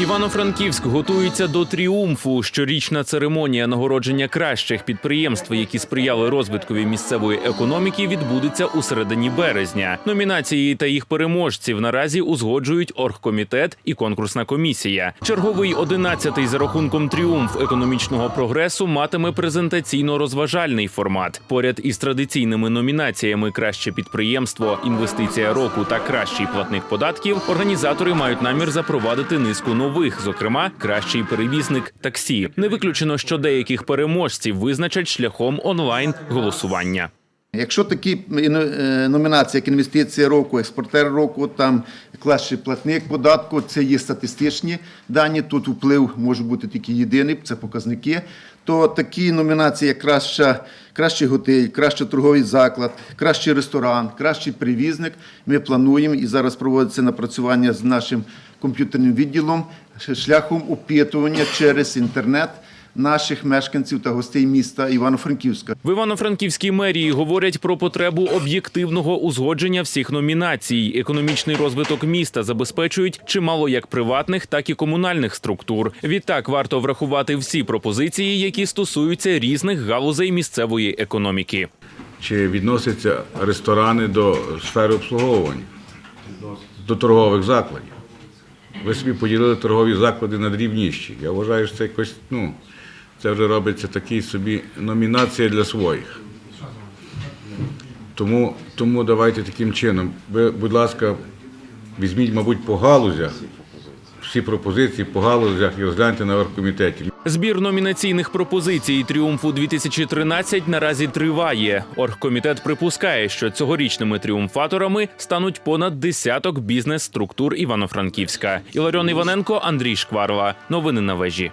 Івано-Франківськ готується до тріумфу. Щорічна церемонія нагородження кращих підприємств, які сприяли розвиткові місцевої економіки, відбудеться у середині березня. Номінації та їх переможців наразі узгоджують оргкомітет і конкурсна комісія. Черговий одинадцятий за рахунком тріумф економічного прогресу матиме презентаційно-розважальний формат. Поряд із традиційними номінаціями Краще підприємство, інвестиція року та кращий платник податків. Організатори мають намір запровадити низку нових, зокрема, кращий перевізник таксі. Не виключено, що деяких переможців визначать шляхом онлайн голосування. Якщо такі е, номінації, як інвестиція року, експортер року, там кращий платник податку, це є статистичні дані. Тут вплив може бути тільки єдиний, це показники. То такі номінації, як краща, кращий готель, кращий торговий заклад, кращий ресторан, кращий перевізник, ми плануємо і зараз проводиться напрацювання з нашим комп'ютерним відділом шляхом опитування через інтернет наших мешканців та гостей міста Івано-Франківська. В Івано-Франківській мерії говорять про потребу об'єктивного узгодження всіх номінацій. Економічний розвиток міста забезпечують чимало як приватних, так і комунальних структур. Відтак варто врахувати всі пропозиції, які стосуються різних галузей місцевої економіки. Чи відносяться ресторани до сфери обслуговування, до торгових закладів? Ви собі поділили торгові заклади на дрібніші. Я вважаю, що це якось, ну, це вже робиться такий собі номінація для своїх. Тому, тому давайте таким чином. Ви, будь ласка, візьміть, мабуть, по галузях, всі пропозиції по галузях і розгляньте на оргкомітеті. Збір номінаційних пропозицій тріумфу 2013 наразі триває. Оргкомітет припускає, що цьогорічними тріумфаторами стануть понад десяток бізнес-структур Івано-Франківська. Іларіон Іваненко, Андрій Шкварла. Новини на вежі.